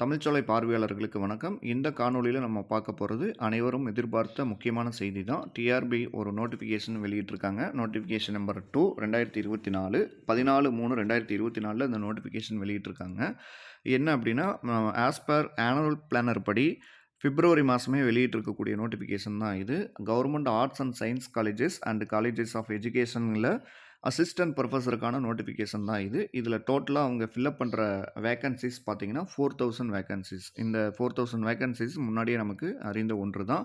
தமிழ்ச்சோலை பார்வையாளர்களுக்கு வணக்கம். இந்த காணொளியில் நம்ம பார்க்க போகிறது அனைவரும் எதிர்பார்த்த முக்கியமான செய்தி தான் டிஆர்பி ஒரு நோட்டிஃபிகேஷன் வெளியிட்டிருக்காங்க. நோட்டிஃபிகேஷன் நம்பர் டூ ரெண்டாயிரத்தி இருபத்தி நாலு பதினாலு மூணு ரெண்டாயிரத்தி இருபத்தி நாலில் இந்த நோட்டிஃபிகேஷன் வெளியிட்டிருக்காங்க. என்ன அப்படின்னா ஆஸ் பர் ஆனுவல் பிளானர் படி பிப்ரவரி மாதமே வெளியிட்டிருக்கக்கூடிய நோட்டிஃபிகேஷன் தான் இது. Government arts and science colleges and colleges of எஜுகேஷனில் assistant ப்ரொஃபஸருக்கான நோட்டிஃபிகேஷன் தான் இது. இதில் டோட்டலாக அவங்க ஃபில்அப் பண்ணுற வேகன்சிஸ் பார்த்தீங்கன்னா ஃபோர் தௌசண்ட் வேகன்சிஸ் இந்த ஃபோர் தௌசண்ட் வேகன்சிஸ் முன்னாடியே நமக்கு அறிந்த ஒன்று தான்.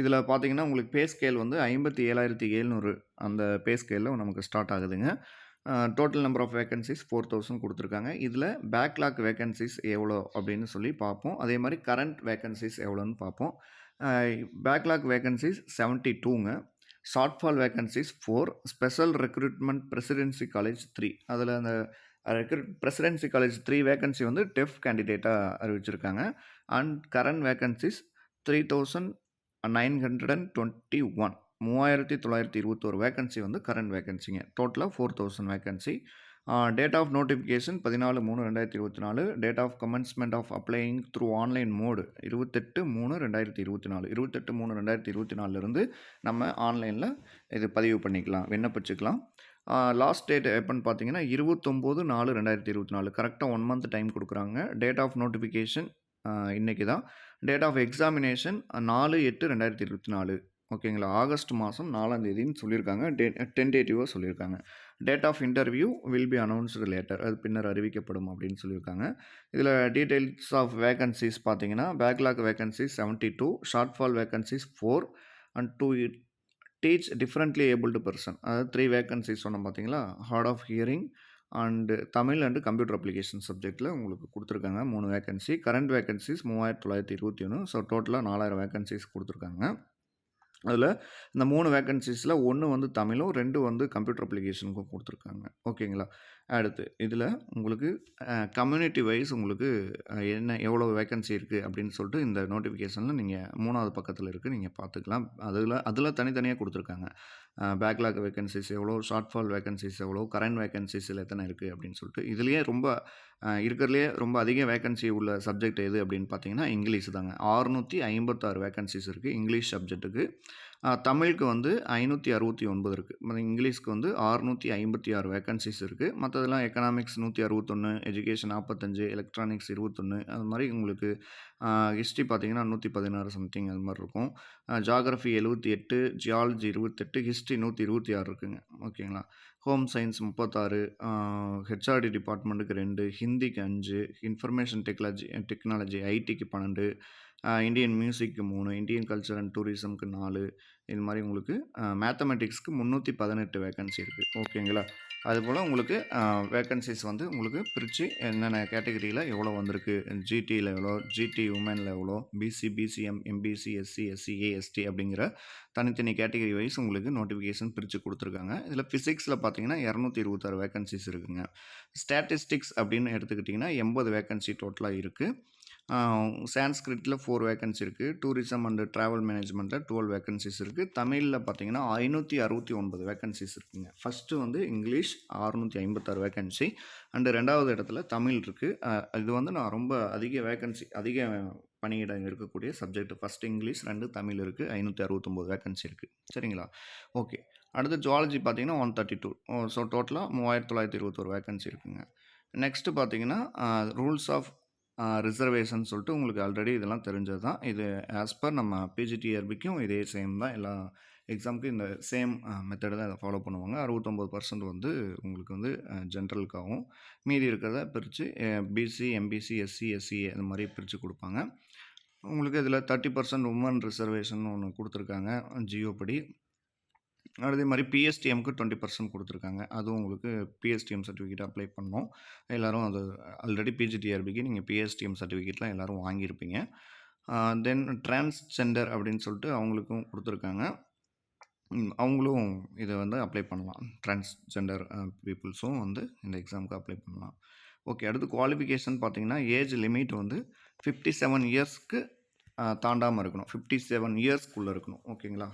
இதில் பார்த்தீங்கன்னா உங்களுக்கு பே ஸ்கேல் வந்து ஐம்பத்தி ஏழாயிரத்தி எழுநூறு. அந்த பே ஸ்கேலில் நமக்கு ஸ்டார்ட் ஆகுதுங்க. Total number of vacancies four thousand கொடுத்துருக்காங்க. இதில் பேக்லாக் வேகன்சிஸ் எவ்வளோ அப்படின்னு சொல்லி பார்ப்போம். அதே மாதிரி கரண்ட் வேகன்சிஸ் எவ்வளோன்னு பார்ப்போம். Backlog vacancies seventy டூங்க shortfall vacancies four special recruitment Presidency College three அதில் அந்த recruit Presidency College three vacancy வந்து டெஃப் கேண்டிடேட்டாக அறிவிச்சிருக்காங்க. And current vacancies three thousand nine hundred and twenty one மூவாயிரத்தி தொள்ளாயிரத்தி இருபத்தோரு வேகன்சி வந்து கரண்ட் வேகன்சிங்க டோட்டலாக four thousand vacancy date of notification பதினாலு மூணு ரெண்டாயிரத்தி இருபத்தி நாலு date of commencement of applying through online mode இருபத்தெட்டு மூணு ரெண்டாயிரத்தி இருபத்தி நாலு இருபத்தெட்டு மூணு ரெண்டாயிரத்தி இருபத்தி நாலுலேருந்து நம்ம ஆன்லைனில் இது பதிவு பண்ணிக்கலாம் விண்ணப்பிச்சுக்கலாம். லாஸ்ட் டேட் எப்போன்னு பார்த்தீங்கன்னா இருபத்தொம்போது நாலு ரெண்டாயிரத்தி இருபத்தி நாலு கரெக்டாக ஒன் மந்த் டைம் கொடுக்குறாங்க. டேட் ஆஃப் நோட்டிஃபிகேஷன் இன்றைக்கி தான். டேட் ஆஃப் எக்ஸாமினேஷன் நாலு எட்டு ரெண்டாயிரத்தி இருபத்தி நாலு. ஓகேங்களா? ஆகஸ்ட் மாதம் நாலாம் தேதின்னு சொல்லியிருக்காங்க டே டென்டேட்டிவாக சொல்லியிருக்காங்க. Date of interview will be announced later அது பின்னர் அறிவிக்கப்படும் அப்படின்னு சொல்லியிருக்காங்க. இதில் டீட்டெயில்ஸ் ஆஃப் வேகன்சிஸ் பார்த்தீங்கன்னா backlog vacancies seventy two shortfall vacancies four and two teach differently abled person அதாவது த்ரீ வேகன்சிஸ் சொன்னோம் பார்த்தீங்களா? Hard of hearing and Tamil and computer application சப்ஜெக்ட்டில் உங்களுக்கு கொடுத்துருக்காங்க மூணு வேகன்சி கரண்ட் வேகன்சிஸ் மூவாயிரத்தி தொள்ளாயிரத்தி இருபத்தி ஒன்று ஸோ டோட்டலாக நாலாயிரம் வேகன்சிஸ் கொடுத்துருக்காங்க. அதில் இந்த மூணு வேக்கன்சிஸில் ஒன்று வந்து தமிழும் ரெண்டு வந்து கம்ப்யூட்டர் அப்ளிகேஷனுக்கும் கொடுத்துருக்காங்க. ஓகேங்களா? அடுத்து இதில் உங்களுக்கு கம்யூனிட்டி வைஸ் உங்களுக்கு என்ன எவ்வளோ வேக்கன்சி இருக்குது அப்படின்னு சொல்லிட்டு இந்த நோட்டிஃபிகேஷனில் நீங்கள் மூணாவது பக்கத்தில் இருக்குது நீங்கள் பார்த்துக்கலாம். அதில் அதில் தனித்தனியாக கொடுத்துருக்காங்க. பேக்லாக் வேகன்சிஸ் எவ்வளோ ஷார்ட் ஃபால் எவ்வளோ கரண்ட் வேகன்சிஸில் எத்தனை இருக்குது அப்படின்னு சொல்லிட்டு இதுலேயே ரொம்ப இருக்கிறதுலே ரொம்ப அதிக வேக்கன்சி உள்ள சப்ஜெக்ட் எது அப்படின்னு பார்த்தீங்கன்னா இங்கிலீஷ் தாங்க. ஆறுநூற்றி ஐம்பத்தாறு வேக்கன்சிஸ் இருக்குது இங்கிலீஷ் சப்ஜெக்ட்டுக்கு தமிழுக்கு வந்து ஐநூற்றி அறுபத்தி ஒன்பது இருக்குது இங்கிலீஷ்க்கு வந்து ஆறுநூற்றி ஐம்பத்தி ஆறு வேக்கன்சிஸ் இருக்குது மற்றதெல்லாம் எக்கனாமிக்ஸ் நூற்றி அறுபத்தொன்று எஜுகேஷன் நாற்பத்தஞ்சு எலக்ட்ரானிக்ஸ் இருபத்தொன்று அது மாதிரி உங்களுக்கு ஹிஸ்ட்ரி பார்த்தீங்கன்னா நூற்றி பதினாறு சம்திங் அது மாதிரி இருக்கும். ஜாகிரஃபி எழுபத்தி எட்டு ஜியாலஜி இருபத்தெட்டு ஹிஸ்ட்ரி நூற்றி இருபத்தி ஆறு இருக்குங்க. ஓகேங்களா ஹோம் சயின்ஸ் முப்பத்தாறு ஹெச்ஆர்டி டிபார்ட்மெண்ட்டுக்கு ரெண்டு ஹிந்திக்கு அஞ்சு இன்ஃபர்மேஷன் டெக்னாலஜி டெக்னாலஜி ஐடிக்கு பன்னெண்டு இந்தியன் மியூசிக்கு மூணு இந்தியன் கல்ச்சர் அண்ட் டூரிசம்க்கு நாலு. இது மாதிரி உங்களுக்கு மேத்தமெட்டிக்ஸ்க்கு முந்நூற்றி பதினெட்டு வேக்கன்சி இருக்குது ஓகேங்களா? அதுபோல் உங்களுக்கு வேக்கன்சிஸ் வந்து உங்களுக்கு பிரித்து என்னென்ன கேட்டகரியில் எவ்வளோ வந்திருக்கு? ஜிடியில் எவ்வளோ? ஜிடி உமனில் எவ்வளோ? BC BCM MBC SC SC AST அப்படிங்கிற தனித்தனி கேட்டகரி வைஸ் உங்களுக்கு நோட்டிஃபிகேஷன் பிரித்து கொடுத்துருக்காங்க. இதில் ஃபிசிக்ஸில் பார்த்தீங்கன்னா இரநூத்தி இருபத்தாறு வேக்கன்சிஸ் இருக்குங்க. ஸ்டாட்டிஸ்டிக்ஸ் அப்படின்னு எடுத்துக்கிட்டிங்கன்னா எண்பது வேக்கன்சி டோட்டலாக இருக்குது சான்ஸ்கிரிட்டில் ஃபோர் வேகன்சி இருக்குது டூரிசம் அண்டு ட்ராவல் மேனேஜ்மெண்ட்டில் டுவெல் வேகன்சிஸ் இருக்குது தமிழில் பார்த்தீங்கன்னா ஐநூற்றி அறுபத்தி ஒன்பது வேக்கன்சிஸ் இருக்குங்க. ஃபஸ்ட்டு வந்து இங்கிலீஷ் அறுநூற்றி ஐம்பத்தாறு வேகன்சி அண்டு ரெண்டாவது இடத்துல தமிழ் இருக்குது இது வந்து நான் ரொம்ப அதிக வேக்கன்சி அதிக பணியிடம் இருக்கக்கூடிய சப்ஜெக்ட் ஃபஸ்ட் இங்கிலீஷ் ரெண்டு தமிழ் இருக்குது ஐநூற்றி அறுபத்தொம்போது வேகன்சி இருக்குது சரிங்களா? ஓகே அடுத்து ஜுவாலஜி பார்த்தீங்கன்னா ஒன் தேர்ட்டி டூ ஸோ டோட்டலாக மூவாயிரத்தி தொள்ளாயிரத்தி இருபத்தொரு வேகன்சி இருக்குங்க. நெக்ஸ்ட்டு பார்த்தீங்கன்னா ரூல்ஸ் ஆஃப் ரிசர்வேஷன் சொல்லிட்டு உங்களுக்கு ஆல்ரெடி இதெல்லாம் தெரிஞ்சது தான் இது ஆஸ் பர் நம்ம பிஜிடிஆர்பிக்கும் இதே சேம் தான். எல்லா எக்ஸாமுக்கும் இந்த சேம் மெத்தடு தான் இதை ஃபாலோ பண்ணுவாங்க. அறுபத்தொம்போது பர்சன்ட் வந்து உங்களுக்கு வந்து ஜென்ரலுக்காகவும் மீதி இருக்கிறத பிரித்து பிசி எம்பிசி எஸ்சி எஸ்சி அந்த மாதிரி பிரித்து கொடுப்பாங்க. உங்களுக்கு இதில் தேர்ட்டி பர்சன்ட் உமன் ரிசர்வேஷன் ஒன்று கொடுத்துருக்காங்க ஜியோ படி. அதே மாதிரி பிஎஸ்டிஎம்க்கு டுவெண்ட்டி பர்சன்ட் கொடுத்துருக்காங்க. அதுவும் உங்களுக்கு பிஎஸ்டிஎம் சர்டிஃபிகேட் அப்ளை பண்ணோம் எல்லோரும் அது ஆல்ரெடி பிஜிடிஆர்பிக்கு நீங்கள் பிஎஸ்டிஎம் சர்டிஃபிகேட்லாம் எல்லோரும் வாங்கியிருப்பீங்க. தென் டிரான்ஸ்ஜெண்டர் அப்படின்னு சொல்லிட்டு அவங்களுக்கும் கொடுத்துருக்காங்க. அவங்களும் இதை வந்து அப்ளை பண்ணலாம். டிரான்ஸ்ஜெண்டர் பீப்புள்ஸும் வந்து இந்த எக்ஸாமுக்கு அப்ளை பண்ணலாம். ஓகே அடுத்து குவாலிஃபிகேஷன் பார்த்தீங்கன்னா ஏஜ் லிமிட் வந்து ஃபிஃப்டி செவன் இயர்ஸ்க்கு தாண்டாமல் இருக்கணும். ஃபிஃப்டி செவன் இயர்ஸ்க்குள்ளே இருக்கணும் ஓகேங்களா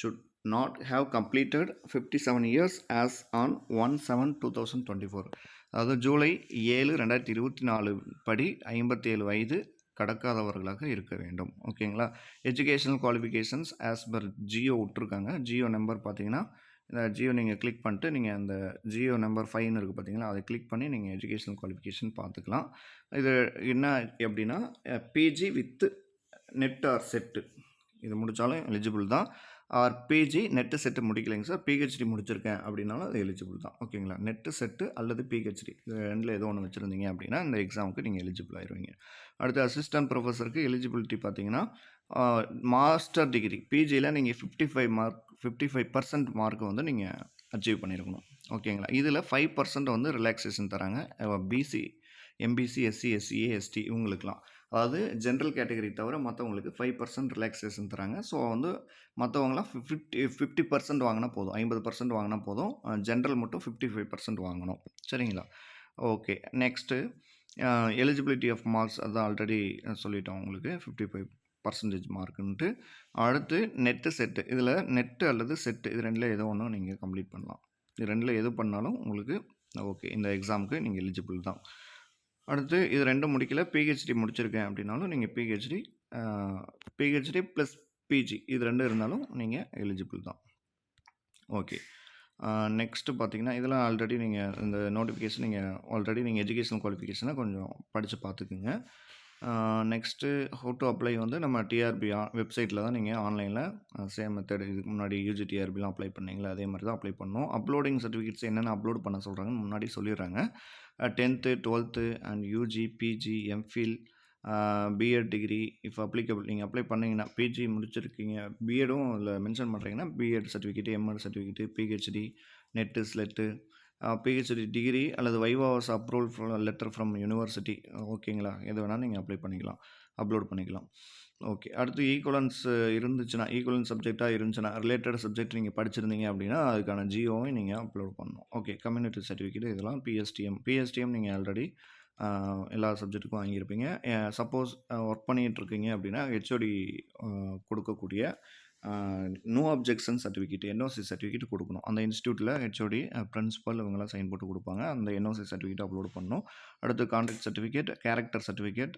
should not have completed fifty seven years as on one seven two thousand twenty four அதாவது ஜூலை ஏழு ரெண்டாயிரத்தி இருபத்தி நாலு படி ஐம்பத்தேழு வயது கடக்காதவர்களாக இருக்க வேண்டும். ஓகேங்களா? Educational qualifications as per GO விட்ருக்காங்க ஜியோ நம்பர் பார்த்தீங்கன்னா இந்த ஜியோ நீங்கள் கிளிக் பண்ணிட்டு நீங்கள் அந்த ஜியோ நம்பர் ஃபைவ்னு இருக்குது பார்த்தீங்களா? அதை கிளிக் பண்ணி நீங்கள் எஜுகேஷனல் குவாலிஃபிகேஷன் பார்த்துக்கலாம். இது என்ன எப்படின்னா PG with NET or SET இது முடித்தாலும் எலிஜிபிள் தான். ஆர் பிஜி நெட்டு செட்டு முடிக்கலைங்க சார். பிஹெச்டி முடிச்சிருக்கேன் அப்படின்னாலும் அது எலிஜிபிள் தான். ஓகேங்களா? நெட்டு செட்டு அல்லது பிஹெச்டி இது ரெண்டில் ஏதோ ஒன்று வச்சுருந்தீங்க அப்படின்னா இந்த எக்ஸாமுக்கு நீங்கள் எலிஜிபிள் ஆயிடுவீங்க அடுத்து அசிஸ்டன்ட் ப்ரொஃபஸருக்கு எலிஜிபிலிட்டி பார்த்தீங்கன்னா மாஸ்டர் டிகிரி பிஜியில் நீங்கள் fifty five mark fifty five percent mark வந்து நீங்கள் அச்சீவ் பண்ணியிருக்கணும் ஓகேங்களா? இதில் ஃபைவ் பர்சன்ட் வந்து ரிலாக்ஸேஷன் தராங்க. BC MBC SC SCA ST இவங்களுக்குலாம் அதாவது ஜென்ரல் கேட்டகரி தவிர மற்றவங்களுக்கு ஃபைவ் பர்சன்ட் ரிலாக்ஸேஷன் தராங்க. ஸோ வந்து மற்றவங்களாம் ஃபிஃப்டி ஃபிஃப்டி பர்சன்ட் வாங்கினா போதும். ஐம்பது பர்சன்ட் வாங்கினா போதும். ஜென்ரல் மட்டும் ஃபிஃப்டி ஃபைவ் பர்சன்ட் வாங்கணும். சரிங்களா? Okay next eligibility of marks அதான் ஆல்ரெடி சொல்லிட்டோம் உங்களுக்கு. ஃபிஃப்டி ஃபைவ் பர்சன்டேஜ் மார்க்குன்ட்டு அடுத்து நெட்டு செட்டு இதில் நெட்டு அல்லது செட்டு இது ரெண்டில் ஏதோ ஒன்று நீங்கள் கம்ப்ளீட் பண்ணலாம். இது ரெண்டில் எது பண்ணாலும் உங்களுக்கு ஓகே இந்த எக்ஸாமுக்கு நீங்கள் எலிஜிபிள் தான். அடுத்து இது ரெண்டும் முடிக்கல பிஹெச்டி முடிச்சிருக்கேன் அப்படின்னாலும் நீங்கள் பிஹெச்டி பிஹெச்டி ப்ளஸ் பிஜி இது ரெண்டும் இருந்தாலும் நீங்கள் எலிஜிபிள் தான். ஓகே நெக்ஸ்ட்டு பார்த்தீங்கன்னா இதெல்லாம் ஆல்ரெடி நீங்கள் இந்த நோட்டிஃபிகேஷன் நீங்கள் ஆல்ரெடி நீங்கள் எஜுகேஷனல் குவாலிஃபிகேஷனை கொஞ்சம் படித்து பார்த்துக்குங்க நெக்ஸ்ட்டு ஹவு டு அப்ளை வந்து நம்ம டிஆர்பி வெப்சைட்டில் தான் நீங்கள் ஆன்லைனில் சேம் மெத்தட் இதுக்கு முன்னாடி யூஜி டிஆர்பிலாம் அப்ளை பண்ணிங்களா? அதே மாதிரி தான் அப்ளை பண்ணணும் அப்லோடிங் சர்டிஃபிகேட்ஸ் என்னென்ன அப்லோட் பண்ண சொல்கிறாங்கன்னு முன்னாடி சொல்லிடுறாங்க. Tenth twelfth and UG PG MPhil BEd degree if applicable நீங்கள் அப்ளை பண்ணிங்கன்னா பிஜி முடிச்சிருக்கீங்க. பிஎடும் அதில் மென்ஷன் பண்ணுறீங்கன்னா BEd certificate MEd certificate PhD NET SLET PhD degree அல்லது vivas approval letter from university ஓகேங்களா எது வேணால் நீங்கள் அப்ளை பண்ணிக்கலாம். அப்லோட் பண்ணிக்கலாம். ஓகே அடுத்து ஈக்குவலன்ஸ் இருந்துச்சுன்னா ஈக்குவலன்ஸ் சப்ஜெக்டாக இருந்துச்சுன்னா ரிலேட்டட் சப்ஜெக்ட் நீங்கள் படிச்சிருந்தீங்க அப்படின்னா அதுக்கான ஜியோவை நீங்கள் அப்லோட் பண்ணணும். ஓகே கம்யூனிட்டி சர்டிஃபிகேட் இதெல்லாம் பிஎஸ்டிஎம் பிஎஸ்டிஎம் நீங்கள் ஆல்ரெடி எல்லா சப்ஜெக்ட்டுக்கும் வாங்கியிருப்பீங்க. சப்போஸ் ஒர்க் பண்ணிகிட்டு இருக்கீங்க அப்படின்னா ஹெச்ஓடி கொடுக்கக்கூடிய no objection certificate NOC certificate கொடுக்கணும். அந்த இன்ஸ்டியூட்டில் ஹெச்ஓடி பிரின்ஸிபல் இவங்கெல்லாம் சைன் போட்டு கொடுப்பாங்க. அந்த என்ஓசி சர்டிஃபிகேட் அப்லோட் பண்ணணும். அடுத்து contact certificate character certificate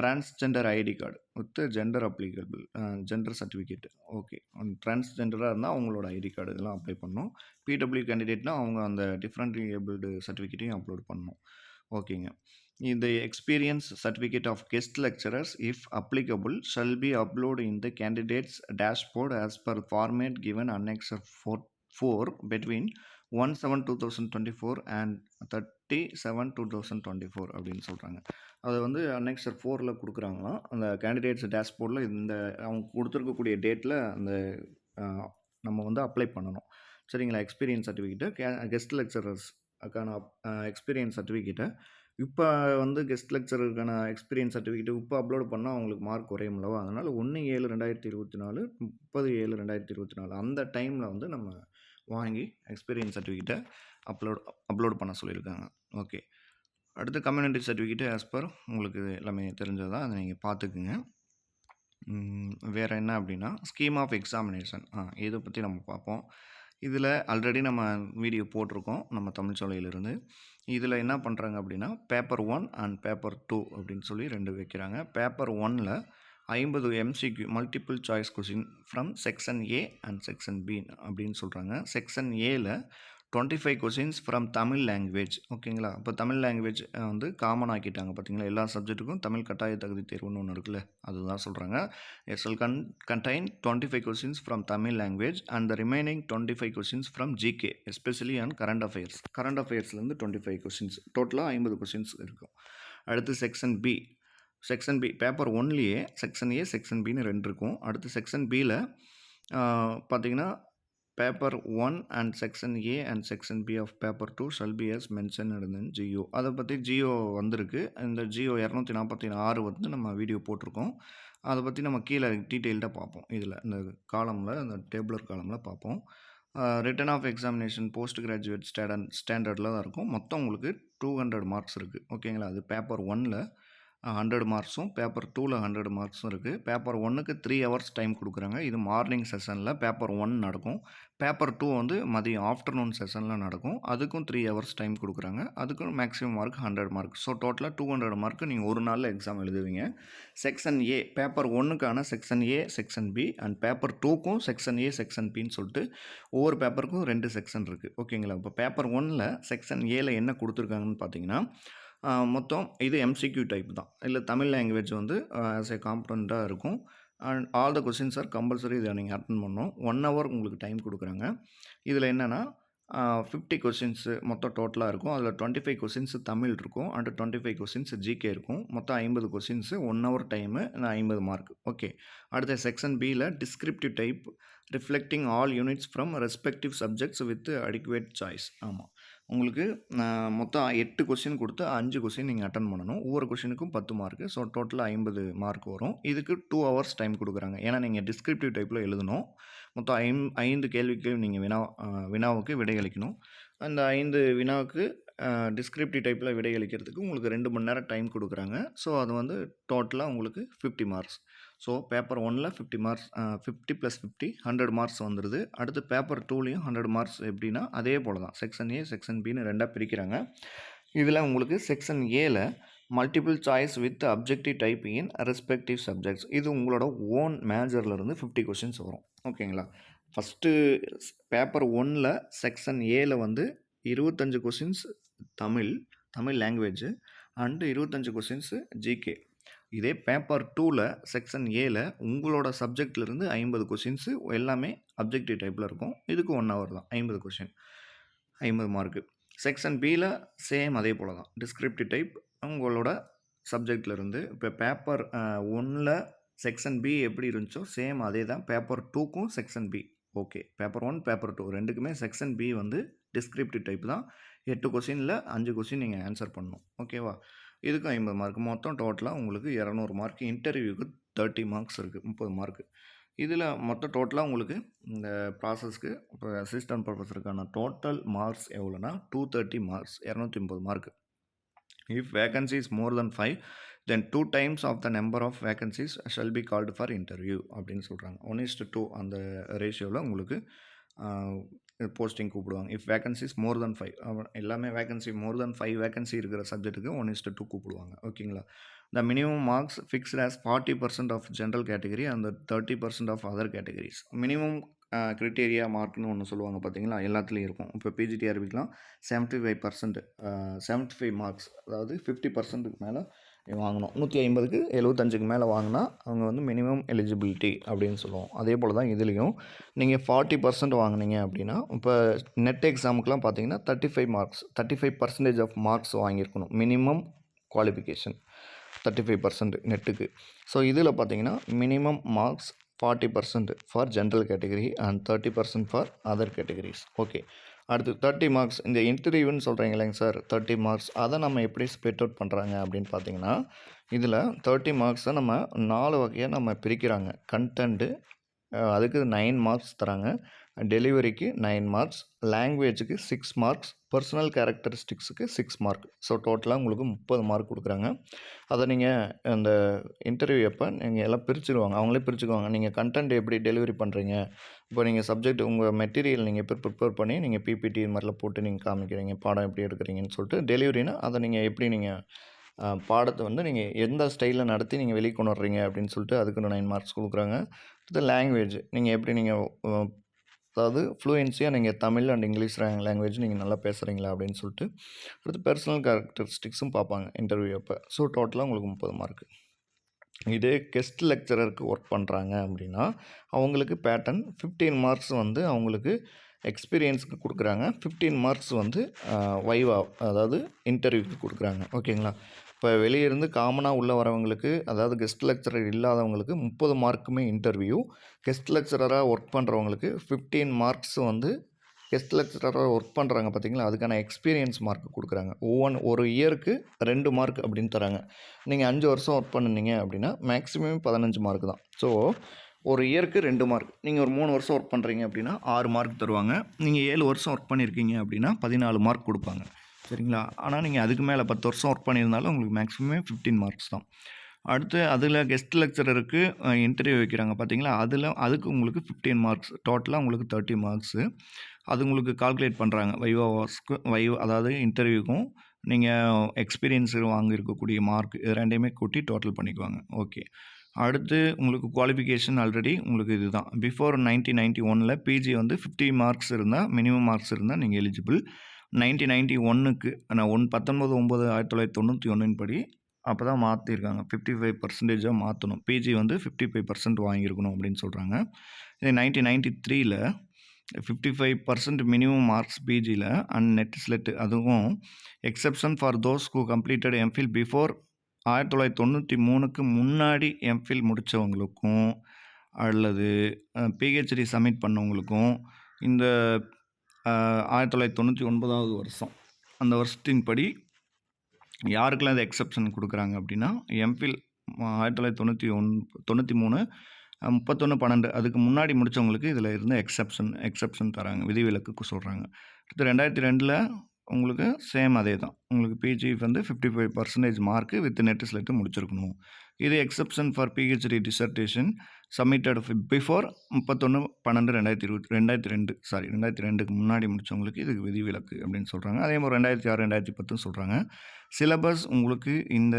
transgender ID card with gender applicable gender certificate okay டிரான்ஸ்ஜெண்டராக இருந்தால் அவங்களோட ஐடி கார்டு இதெல்லாம் அப்ளை பண்ணணும். பிடபிள்யூ கேண்டிடேட்னால் அவங்க அந்த டிஃப்ரெண்ட் ஏபிள்டு சர்டிஃபிகேட்டையும் அப்லோட் பண்ணணும். ஓகேங்க இந்த experience certificate of guest lecturers if applicable shall be upload in the candidates dashboard as per format given annexure four four between one seven two thousand twenty four and thirty seven two thousand twenty four அப்படின்னு சொல்கிறாங்க அது வந்து அன்எக்ஸர் ஃபோரில் கொடுக்குறாங்களாம். அந்த candidates டேஷ்போர்டில் இந்த அவங்க கொடுத்துருக்கக்கூடிய டேட்டில் அந்த நம்ம வந்து அப்ளை பண்ணணும். சரிங்களா? எக்ஸ்பீரியன்ஸ் சர்டிஃபிகேட்டு கே கெஸ்ட் லெக்சரர்ஸ் அக்கான எக்ஸ்பீரியன்ஸ் சர்டிஃபிகேட்டை இப்போ வந்து கெஸ்ட் லெக்சருக்கான எக்ஸ்பீரியன்ஸ் சர்டிஃபிகேட் இப்போ அப்லோட் பண்ணால் அவங்களுக்கு மார்க் குறையும்லவா அதனால் ஒன்று ஏழு ரெண்டாயிரத்தி இருபத்தி நாலு முப்பது ஏழு ரெண்டாயிரத்தி இருபத்தி நாலு அந்த டைமில் வந்து நம்ம வாங்கி எக்ஸ்பீரியன்ஸ் சர்டிஃபிகேட்டை அப்லோட் அப்லோட் பண்ண சொல்லியிருக்காங்க. ஓகே அடுத்து கம்யூனிட்டி சர்டிஃபிகேட்டு ஆஸ் பர் உங்களுக்கு எல்லாமே தெரிஞ்சது? தான் அதை நீங்கள் பார்த்துக்குங்க. வேறு என்ன அப்படின்னா ஸ்கீம் ஆஃப் எக்ஸாமினேஷன் ஆ இதை பற்றி நம்ம பார்ப்போம். இதில் ஆல்ரெடி நம்ம வீடியோ போட்டிருக்கோம் நம்ம தமிழ் சோலையிலிருந்து. இதில் என்ன பண்ணுறாங்க அப்படின்னா paper one and paper two அப்படின்னு சொல்லி ரெண்டு வைக்கிறாங்க. பேப்பர் ஒனில் ஐம்பது MCQ multiple choice question from section A and section B அப்படின்னு சொல்கிறாங்க செக்ஷன் ஏல twenty five questions from Tamil language ஓகேங்களா இப்போ தமிழ் லாங்குவேஜ் வந்து காமன் ஆக்கிட்டாங்க பார்த்தீங்களா எல்லா சப்ஜெக்ட்டுக்கும் தமிழ் கட்டாய தகுதி தேர்வுன்னு ஒன்று இருக்குல்ல? அதுதான் சொல்கிறாங்க it's will con contain twenty five questions from Tamil language and the remaining twenty five questions from GK especially on current affairs current அஃபேர்ஸ்லேருந்து twenty five questions டோட்டலாக ஐம்பது கொஷின்ஸ் இருக்கும். அடுத்து section B section B paper ஒன்லேயே section A section பின்னு ரெண்டு இருக்கும். அடுத்து section பியில் பார்த்தீங்கன்னா paper one and section A and section B of paper two shall be as mention in GO அதை பற்றி ஜியோ வந்திருக்கு. இந்த ஜியோ இரநூத்தி நாற்பத்தி ஆறு வந்து நம்ம வீடியோ போட்டிருக்கோம். அதை பற்றி நம்ம கீழே டீட்டெயில்டாக பார்ப்போம். இதில் இந்த காலமில் இந்த டேபிளர் காலமில் பார்ப்போம். Written of examination post graduate standard ஸ்டாண்டர்டில் தான் இருக்கும். மொத்தம் உங்களுக்கு டூ ஹண்ட்ரட் மார்க்ஸ் இருக்குது ஓகேங்களா அது பேப்பர் ஒனில் ஹண்ட்ரட் மார்க்ஸும் பேப்பர் டூவில் ஹண்ட்ரட் மார்க்ஸும் இருக்குது பேப்பர் ஒன்றுக்கு த்ரீ ஹவர்ஸ் டைம் கொடுக்குறாங்க. இது மார்னிங் செஷனில் பேப்பர் ஒன் நடக்கும். பேப்பர் டூ வந்து மதியம் ஆஃப்டர்நூன் செஷனில் நடக்கும். அதுக்கும் த்ரீ ஹவர்ஸ் டைம் கொடுக்குறாங்க. அதுக்கும் maximum mark hundred mark so டோட்டலாக டூ ஹண்ட்ரட் மார்க் நீங்கள் ஒரு நாளில் எக்ஸாம் எழுதுவீங்க. Section A paper ஒன்றுக்கான section A section B and paper டூக்கும் section A section பின்னு சொல்லிட்டு ஒவ்வொரு பேப்பருக்கும் ரெண்டு செக்ஷன் இருக்குது ஓகேங்களா இப்போ பேப்பர் ஒன்னில் செக்ஷன் ஏல என்ன கொடுத்துருக்காங்கன்னு பார்த்தீங்கன்னா மொத்தம் இது எம்சிக்யூ டைப் தான். இல்லை தமிழ் லாங்குவேஜ் வந்து ஆஸ் ஏ காம்பனண்ட்டாக இருக்கும். And all the questions are compulsory இதை நீங்கள் அட்டன் பண்ணணும். ஒன் ஹவர் உங்களுக்கு டைம் கொடுக்குறாங்க. இதில் என்னென்னா ஃபிஃப்டி கொஸ்டின்ஸு மொத்தம் டோட்டலாக இருக்கும். அதில் டுவெண்ட்டி ஃபைவ் கொஸ்டின்ஸு தமிழ் இருக்கும். And twenty five questions GK இருக்கும். மொத்தம் ஐம்பது கொஸ்டின்ஸு ஒன் ஹவர் டைமு ஐம்பது மார்க் ஓகே அடுத்த செக்ஷன் பியில் descriptive type reflecting all units from respective subjects with adequate choice ஆமாம் உங்களுக்கு மொத்தம் எட்டு கொஸ்டின் கொடுத்து அஞ்சு கொஸ்டின் நீங்கள் அட்டன் பண்ணணும். ஒவ்வொரு கொஸ்டினுக்கும் பத்து மார்க்கு ஸோ டோட்டலாக ஐம்பது மார்க் வரும். இதுக்கு டூ ஹவர்ஸ் டைம் கொடுக்குறாங்க. ஏன்னா நீங்கள் டிஸ்கிரிப்டிவ் டைப்பில் எழுதணும். மொத்தம் ஐம் ஐந்து கேள்விக்கு நீங்கள் வினா வினாவுக்கு விடையளிக்கணும். அந்த ஐந்து வினாவுக்கு டிஸ்கிரிப்டிவ் டைப்பில் விடையளிக்கிறதுக்கு உங்களுக்கு ரெண்டு மணி நேரம் டைம் கொடுக்குறாங்க. ஸோ அது வந்து டோட்டலாக உங்களுக்கு ஃபிஃப்டி மார்க்ஸ் ஸோ பேப்பர் ஒனில் fifty marks fifty plus fifty hundred marks வந்துடுது அடுத்து பேப்பர் டூலேயும் ஹண்ட்ரட் மார்க்ஸ் எப்படின்னா அதே போல் தான் செக்ஷன் ஏ செக்ஷன் பின்னு ரெண்டாக பிரிக்கிறாங்க. இதில் உங்களுக்கு செக்ஷன் ஏல multiple choice with objective type in respective subjects இது உங்களோட ஓன் மேஜர்லேருந்து ஃபிஃப்டி கொஷின்ஸ் வரும். ஓகேங்களா ஃபஸ்ட்டு பேப்பர் ஒனில் செக்ஷன் ஏல வந்து இருபத்தஞ்சு questions Tamil Tamil language and இருபத்தஞ்சு கொஷின்ஸு ஜிகே இதே பேப்பர் டூவில் செக்ஷன் ஏல உங்களோட சப்ஜெக்ட்லேருந்து ஐம்பது கொஷின்ஸு எல்லாமே அப்ஜெக்டிவ் டைப்பில் இருக்கும். இதுக்கு ஒன் ஹவர் தான். ஐம்பது கொஷின் ஐம்பது மார்க்கு செக்ஷன் பியில் சேம் அதே போல் தான். டிஸ்கிரிப்டிவ் டைப் உங்களோட சப்ஜெக்ட்லேருந்து இப்போ பேப்பர் ஒன்னில் செக்ஷன் பி எப்படி இருந்துச்சோ சேம் அதே தான். Paper டூக்கும் section B okay paper one paper two ரெண்டுக்குமே செக்ஷன் பி வந்து டிஸ்கிரிப்டிவ் டைப் தான். எட்டு கொஷினில் அஞ்சு கொஷின் நீங்கள் ஆன்சர் பண்ணணும். ஓகேவா இதுக்கும் ஐம்பது மார்க் மொத்தம் டோட்டலாக உங்களுக்கு இரநூறு மார்க் இன்டர்வியூக்கு தேர்ட்டி மார்க்ஸ் இருக்குது முப்பது மார்க்கு இதில் மொத்தம் டோட்டலாக உங்களுக்கு இந்த ப்ராசஸ்க்கு இப்போ அசிஸ்டன்ட் ப்ரொஃபஸருக்கான டோட்டல் மார்க்ஸ் எவ்வளோனா டூ தேர்ட்டி மார்க்ஸ் இரநூத்தி ஐம்பது mark if vacancies more then five then two times of the number of vacancies shall be called for interview அப்படின்னு சொல்கிறாங்க ஒன் இஸ்ட் டூ அந்த ரேஷியோவில் உங்களுக்கு போஸ்டிங் கூப்பிடுவாங்க. If vacancies more then five எல்லாமே vacancy more then five vacancy இருக்கிற சப்ஜெக்ட்டுக்கு one is two கூப்பிடுவாங்க. ஓகேங்களா the minimum marks fixed as forty percent of general category அந்த thirty percent of other categories minimum criteria மார்க்னு ஒன்று சொல்லுவாங்க பார்த்தீங்களா எல்லாத்துலேயும் இருக்கும். இப்போ பிஜிடிஆர்பிக்கெலாம் seventy five percent seventy five marks அதாவது ஃபிஃப்டி பர்சன்ட்டுக்கு மேலே வாங்கணும். நூற்றி ஐம்பதுக்கு எழுபத்தஞ்சுக்கு மேலே வாங்கினா அவங்க வந்து மினிமம் எலிஜிபிலிட்டி அப்படின்னு சொல்லுவோம். அதே போல் தான் இதுலேயும். நீங்கள் ஃபார்ட்டி பர்சன்ட் வாங்குனீங்க அப்படின்னா இப்போ நெட் எக்ஸாமுக்குலாம் பார்த்தீங்கன்னா thirty five marks thirty five percentage of marks வாங்கியிருக்கணும். Minimum qualification thirty five percent நெட்டுக்கு so இதில் பார்த்தீங்கன்னா minimum marks forty percent for general category and thirty percent for other categories okay அடுத்து thirty marks இந்த இன்டர்வியூன்னு சொல்கிறீங்க இல்லைங்க sir thirty marks அதை நம்ம எப்படி ஸ்பெட் அவுட் பண்ணுறாங்க அப்படின்னு பார்த்தீங்கன்னா இதில் தேர்ட்டி மார்க்ஸை நம்ம நாலு வகையாக நம்ம பிரிக்கிறாங்க. கண்டென்ட்டு அதுக்கு நைன் மார்க்ஸ் தராங்க. டெலிவரிக்கு நைன் மார்க்ஸ் லாங்குவேஜுக்கு சிக்ஸ் மார்க்ஸ் பர்சனல் கேரக்டரிஸ்டிக்ஸுக்கு சிக்ஸ் மார்க். ஸோ டோட்டலாக உங்களுக்கு முப்பது மார்க் கொடுக்குறாங்க. அதை நீங்கள் அந்த இன்டர்வியூ அப்போ நீங்கள் எல்லாம் பிரிச்சுருவாங்க அவங்களே பிரிச்சுக்குவாங்க. நீங்கள் கண்டென்ட் எப்படி டெலிவரி பண்ணுறீங்க இப்போ நீங்கள் சப்ஜெக்ட் உங்கள் மெட்டீரியல் நீங்கள் எப்படி ப்ரிப்பேர் பண்ணி நீங்கள் பிபிடி இது மாதிரிலாம் போட்டு நீங்கள் காமிக்கிறீங்க பாடம் எப்படி எடுக்கிறீங்கன்னு சொல்லிட்டு டெலிவரினா அதை நீங்கள் எப்படி நீங்கள் பாடத்தை வந்து நீங்கள் எந்த ஸ்டைலில் நடத்தி நீங்கள் வெளியே கொண்டு வர்றீங்க அப்படின்னு சொல்லிட்டு அதுக்குன்னு நைன் மார்க்ஸ் கொடுக்குறாங்க. அடுத்து லாங்குவேஜ் நீங்கள் எப்படி நீங்கள் அதாவது ஃப்ளூயன்சியாக நீங்கள் தமிழ் அண்ட் இங்கிலீஷ் லாங்குவேஜ் நீங்கள் நல்லா பேசுகிறீங்களா அப்படின்னு சொல்லிட்டு அடுத்து பர்சனல் கேரக்டரிஸ்டிக்ஸும் பார்ப்பாங்க இன்டர்வியூ அப்போ. ஸோ டோட்டலாக உங்களுக்கு முப்பது மார்க்கு இதே கெஸ்ட் லெக்சரருக்கு ஒர்க் பண்ணுறாங்க அப்படின்னா அவங்களுக்கு பேட்டர்ன் ஃபிஃப்டீன் மார்க்ஸ் வந்து அவங்களுக்கு எக்ஸ்பீரியன்ஸுக்கு கொடுக்குறாங்க. ஃபிஃப்டீன் மார்க்ஸ் வந்து வைவா அதாவது இன்டர்வியூக்கு கொடுக்குறாங்க. ஓகேங்களா இப்போ வெளியே இருந்து காமனாக உள்ளே வரவங்களுக்கு அதாவது கெஸ்ட் லெக்சரர் இல்லாதவங்களுக்கு முப்பது மார்க்குமே இன்டர்வியூ கெஸ்ட் லெக்சரராக ஒர்க் பண்ணுறவங்களுக்கு ஃபிஃப்டீன் மார்க்ஸ் வந்து கெஸ்ட் லெக்சரராக ஒர்க் பண்ணுறாங்க பார்த்தீங்களா? அதுக்கான எக்ஸ்பீரியன்ஸ் மார்க் கொடுக்குறாங்க. ஒவ்வொன் ஒரு இயருக்கு ரெண்டு மார்க் அப்படின்னு தராங்க. நீங்கள் அஞ்சு வருஷம் ஒர்க் பண்ணுனீங்க அப்படின்னா மேக்ஸிமம் பதினஞ்சு மார்க் தான். ஸோ ஒரு இயருக்கு ரெண்டு மார்க் நீங்கள் ஒரு மூணு வருஷம் ஒர்க் பண்ணுறீங்க அப்படின்னா ஆறு மார்க் தருவாங்க. நீங்கள் ஏழு வருஷம் ஒர்க் பண்ணியிருக்கீங்க அப்படின்னா பதினாலு மார்க் கொடுப்பாங்க. சரிங்களா? ஆனால் நீங்கள் அதுக்கு மேலே பத்து வருஷம் ஒர்க் பண்ணியிருந்தாலும் உங்களுக்கு மேக்ஸிமம் ஃபிஃப்டீன் மார்க்ஸ் தான். அடுத்து அதில் கெஸ்ட் லெக்சரருக்கு இன்டர்வியூ வைக்கிறாங்க பார்த்தீங்களா அதில் அதுக்கு உங்களுக்கு ஃபிஃப்டீன் மார்க்ஸ் டோட்டலாக உங்களுக்கு தேர்ட்டி மார்க்ஸு அது உங்களுக்கு கால்குலேட் பண்ணுறாங்க வைவாஸ்க்கு வைவ் அதாவது இன்டர்வியூக்கும் நீங்கள் எக்ஸ்பீரியன்ஸ் வாங்கியிருக்கக்கூடிய மார்க் இது ரெண்டையுமே கூட்டி டோட்டல் பண்ணிக்குவாங்க. ஓகே அடுத்து உங்களுக்கு குவாலிஃபிகேஷன் ஆல்ரெடி உங்களுக்கு இதுதான். பிஃபோர் நைன்டீன் நைன்ட்டி ஒனில் பிஜி வந்து ஃபிஃப்டி மார்க்ஸ் இருந்தால் மினிமம் மார்க்ஸ் இருந்தால் நீங்கள் எலிஜிபிள் நைன்டீன் நைன்ட்டி ஒன்றுக்கு நான் ஒன் பத்தொன்பது ஒம்பது ஆயிரத்தி தொள்ளாயிரத்தி தொண்ணூற்றி ஒன்றின் படி அப்போ தான் மாற்றிருக்காங்க ஃபிஃப்டி ஃபைவ் பர்சன்டேஜாக மாற்றணும் பிஜி வந்து ஃபிஃப்டி ஃபைவ் பர்சன்ட் வாங்கியிருக்கணும் அப்படின்னு சொல்கிறாங்க இது நைன்டீன் நைன்ட்டி த்ரீல fifty five percent minimum marks பிஜியில் and NET SLET அதுவும் exception for those who completed MPhil before ஆயிரத்தி தொள்ளாயிரத்தி தொண்ணூற்றி மூணுக்கு முன்னாடி எம்ஃபில் முடித்தவங்களுக்கும் அல்லது பிஹெச்டி சப்மிட் பண்ணவங்களுக்கும் இந்த ஆயிரத்தி தொள்ளாயிரத்தி தொண்ணூற்றி ஒன்பதாவது வருஷம். அந்த வருஷத்தின் படி யாருக்கெல்லாம் அந்த எக்ஸப்ஷன் கொடுக்குறாங்க அப்படின்னா எம்ஃபில் ஆயிரத்தி தொள்ளாயிரத்தி தொண்ணூற்றி ஒன் தொண்ணூற்றி மூணு முப்பத்தொன்று பன்னெண்டு அதுக்கு முன்னாடி முடித்தவங்களுக்கு இதில் இருந்து எக்ஸப்ஷன் எக்ஸப்ஷன் தராங்க விதிவிலக்கு சொல்கிறாங்க அடுத்து ரெண்டாயிரத்தி ரெண்டில் உங்களுக்கு சேம் அதே தான். உங்களுக்கு பிஜி வந்து fifty five percentage mark with NET SLET முடிச்சிருக்கணும். இது exception for PhD dissertation submitted before முப்பத்தொன்று பன்னெண்டு ரெண்டாயிரத்தி இருபத்தி ரெண்டாயிரத்தி ரெண்டு சாரி ரெண்டாயிரத்தி ரெண்டுக்கு முன்னாடி முடித்தவங்களுக்கு இதுக்கு விதிவிலக்கு அப்படின்னு சொல்கிறாங்க அதே மாதிரி ரெண்டாயிரத்தி ஆறு ரெண்டாயிரத்தி பத்துன்னு சொல்கிறாங்க சிலபஸ் உங்களுக்கு இந்த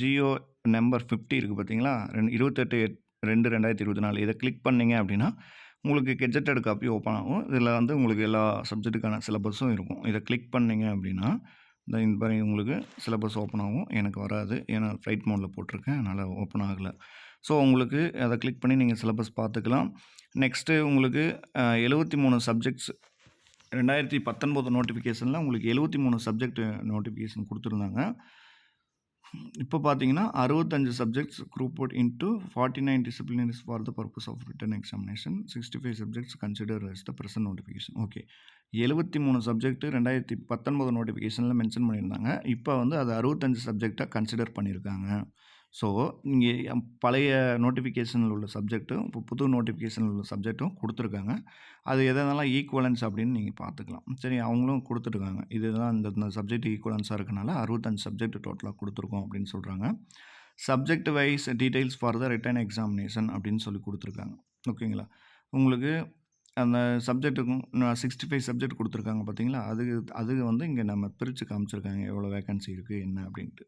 ஜியோ நம்பர் ஃபிஃப்டி இருக்குது பார்த்தீங்களா? ரெண்டு இருபத்தெட்டு எட் ரெண்டு ரெண்டாயிரத்தி இருபத்தி நாலு இதை கிளிக் பண்ணிங்க அப்படின்னா உங்களுக்கு கெஜெட்டட் காப்பி ஓப்பன் ஆகும். இதில் வந்து உங்களுக்கு எல்லா சப்ஜெக்ட்டுக்கான சிலபஸும் இருக்கும். இதை கிளிக் பண்ணிங்க அப்படின்னா இந்த இந்த மாதிரி உங்களுக்கு சிலபஸ் ஓப்பன் ஆகும். எனக்கு வராது. ஏன்னா ஃப்ளைட் மோடில் போட்டிருக்கேன். அதனால் ஓப்பன் ஆகலை. ஸோ உங்களுக்கு அதை கிளிக் பண்ணி நீங்கள் சிலபஸ் பார்த்துக்கலாம். நெக்ஸ்ட்டு உங்களுக்கு எழுபத்தி மூணு சப்ஜெக்ட்ஸ் ரெண்டாயிரத்தி பத்தொன்பது நோட்டிஃபிகேஷனில் உங்களுக்கு எழுபத்தி மூணு சப்ஜெக்ட் நோட்டிஃபிகேஷன் கொடுத்துருந்தாங்க. இப்போ பார்த்தீங்கன்னா அறுபத்தஞ்சு subjects group out into forty nine disciplinaries for the purpose of written examination sixty five subjects consider as the present notification okay எழுபத்தி மூணு சப்ஜெக்ட் ரெண்டாயிரத்தி பத்தொன்பது நோட்டிஃபிகேஷனில் மென்ஷன் பண்ணியிருந்தாங்க. இப்போ வந்து அது அறுபத்தஞ்சு சப்ஜெக்டாக கன்சிடர் பண்ணியிருக்காங்க. ஸோ இங்கே பழைய நோட்டிஃபிகேஷனில் உள்ள சப்ஜெக்ட்டும் இப்போ புது நோட்டிஃபிகேஷனில் உள்ள சப்ஜெக்ட்டும் கொடுத்துருக்காங்க. அது எதனால ஈக்குவலன்ஸ் அப்படின்னு நீங்கள் பார்த்துக்கலாம். சரி அவங்களும் கொடுத்துருக்காங்க. இதுதான் இந்த சப்ஜெக்ட் ஈக்குவலன்ஸாக இருக்கனால அறுபத்தஞ்சு சப்ஜெக்ட் டோட்டலாக கொடுத்துருக்கோம் அப்படின்னு சொல்கிறாங்க subject wise details for the written examination அப்படின்னு சொல்லி கொடுத்துருக்காங்க. ஓகேங்களா? உங்களுக்கு அந்த சப்ஜெக்ட்டுக்கும் சிக்ஸ்டி ஃபைவ் சப்ஜெக்ட் கொடுத்துருக்காங்க பார்த்தீங்களா? அது அது வந்து இங்கே நம்ம பிரித்து காமிச்சிருக்காங்க. எவ்வளோ வேகன்சி இருக்குது என்ன அப்படின்ட்டு.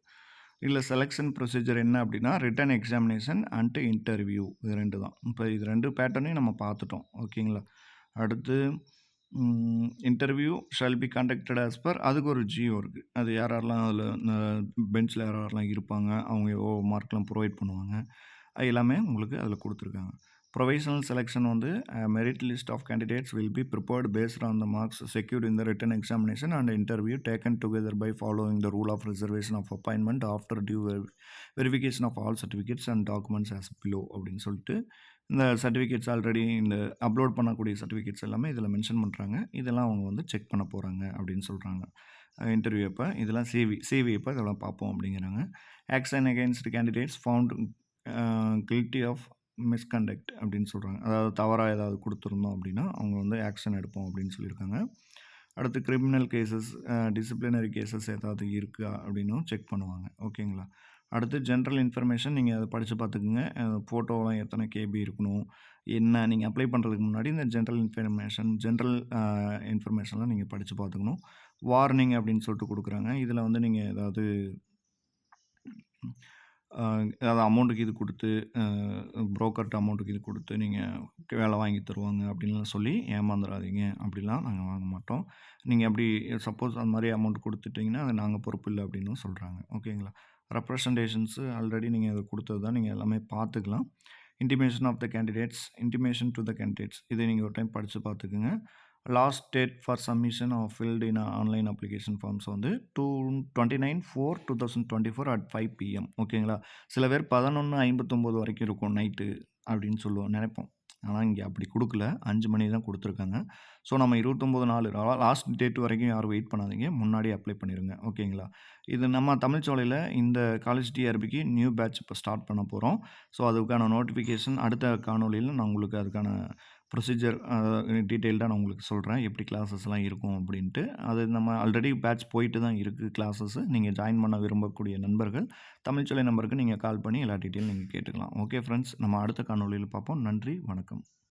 இல்லை செலெக்ஷன் ப்ரொசீஜர் என்ன அப்படின்னா ரிட்டன் எக்ஸாமினேஷன் அண்ட் இன்டர்வியூ இது ரெண்டு தான். இப்போ இது ரெண்டு பேட்டர்னையும் நம்ம பார்த்துட்டோம். ஓகேங்களா அடுத்து interview shall be conducted as per அதுக்கு ஒரு ஜியோ இருக்குது அது யார் யாரெல்லாம் அதில் பெஞ்சில் யார் யாரெல்லாம் இருப்பாங்க அவங்க எவ்வளோ மார்க்லாம் ப்ரொவைட் பண்ணுவாங்க அது எல்லாமே உங்களுக்கு அதில் கொடுத்துருக்காங்க. ப்ரொவிஷனல் செலெக்ஷன் வந்து merit list of candidates will be prepared based on the marks secured in the written examination and interview taken together by following the rule of reservation of appointment after due verification of all certificates and documents as below அப்படின்னு சொல்லிட்டு இந்த certificates already இந்த upload பண்ணக்கூடிய certificates எல்லாமே இதில் mention பண்ணுறாங்க இதெல்லாம் அவங்க வந்து செக் பண்ண போகிறாங்க அப்படின்னு சொல்கிறாங்க இன்டர்வியூ அப்போ இதெல்லாம் சிவி சிவி அப்போ இதெல்லாம் பார்ப்போம் அப்படிங்கிறாங்க. Action against candidates found guilty of misconduct அப்படின்னு சொல்கிறாங்க அதாவது தவறாக ஏதாவது கொடுத்துருந்தோம் அப்படின்னா அவங்க வந்து ஆக்ஷன் எடுப்போம் அப்படின்னு சொல்லியிருக்காங்க. அடுத்து கிரிமினல் கேசஸ் டிசிப்ளினரி கேசஸ் ஏதாவது இருக்கா அப்படின்னும் செக் பண்ணுவாங்க. ஓகேங்களா? அடுத்து ஜென்ரல் இன்ஃபர்மேஷன் நீங்கள் அதை படித்து பார்த்துக்குங்க. ஃபோட்டோலாம் எத்தனை கேபி இருக்கணும் என்ன நீங்கள் அப்ளை பண்ணுறதுக்கு முன்னாடி இந்த ஜென்ரல் இன்ஃபர்மேஷன் ஜென்ரல் இன்ஃபர்மேஷன்லாம் நீங்கள் படித்து பார்த்துக்கணும். வார்னிங் அப்படின்னு சொல்லிட்டு கொடுக்குறாங்க. இதில் வந்து நீங்கள் ஏதாவது ஏதாவது அமௌண்ட்டுக்கு இது கொடுத்து புரோக்கர்ட்ட அமௌண்ட்டுக்கு இது கொடுத்து நீங்கள் வேலை வாங்கி தருவாங்க அப்படின்லாம் சொல்லி ஏமாந்துடாதீங்க அப்படிலாம் நாங்கள் வாங்க மாட்டோம். நீங்கள் அப்படி சப்போஸ் அந்த மாதிரி அமௌண்ட் கொடுத்துட்டிங்கன்னா அது நாங்கள் பொறுப்பு இல்லை அப்படின்னு சொல்கிறாங்க ஓகேங்களா? ரெப்ரசன்டேஷன்ஸு ஆல்ரெடி நீங்கள் அதை கொடுத்தது தான். நீங்கள் எல்லாமே பார்த்துக்கலாம். Intimation of the candidates intimation to the candidates இதை நீங்கள் ஒரு டைம் படித்து பார்த்துக்குங்க. Last date for submission of filled in online application forms வந்து to twenty nine four two thousand twenty four at five PM ஓகேங்களா சில பேர் பதினொன்று ஐம்பத்தொம்போது வரைக்கும் இருக்கும் நைட்டு அப்படின்னு சொல்லுவோம் நினைப்போம். ஆனால் இங்கே அப்படி கொடுக்கல. அஞ்சு மணி தான் கொடுத்துருக்காங்க. ஸோ நம்ம இருபத்தொம்போது நாலு லாஸ்ட் டேட் வரைக்கும் யாரும் வெயிட் பண்ணாதீங்க. முன்னாடி அப்ளை பண்ணிடுங்க ஓகேங்களா இது நம்ம தமிழ்ச்சோலையில் இந்த காலேஜ் டிஆர்பிக்கு நியூ பேட்ச் இப்போ ஸ்டார்ட் பண்ண போகிறோம் ஸோ அதுக்கான நோட்டிஃபிகேஷன் அடுத்த காணொலியில் நான் உங்களுக்கு அதுக்கான ப்ரொசீஜர் டீட்டெயில்டாக நான் உங்களுக்கு சொல்கிறேன் எப்படி கிளாஸஸ்லாம் இருக்கும் அப்படின்ட்டு. அது நம்ம ஆல்ரெடி பேட்ச் போயிட்டு தான் இருக்குது கிளாஸஸ் நீங்கள் ஜாயின் பண்ண விரும்பக்கூடிய நண்பர்கள் தமிழ்ச்சொலை நம்பருக்கு நீங்கள் கால் பண்ணி எல்லா டீட்டெயிலும் நீங்கள் கேட்டுக்கலாம். ஓகே ஃப்ரெண்ட்ஸ் நம்ம அடுத்த காணொலியில் பார்ப்போம். நன்றி வணக்கம்.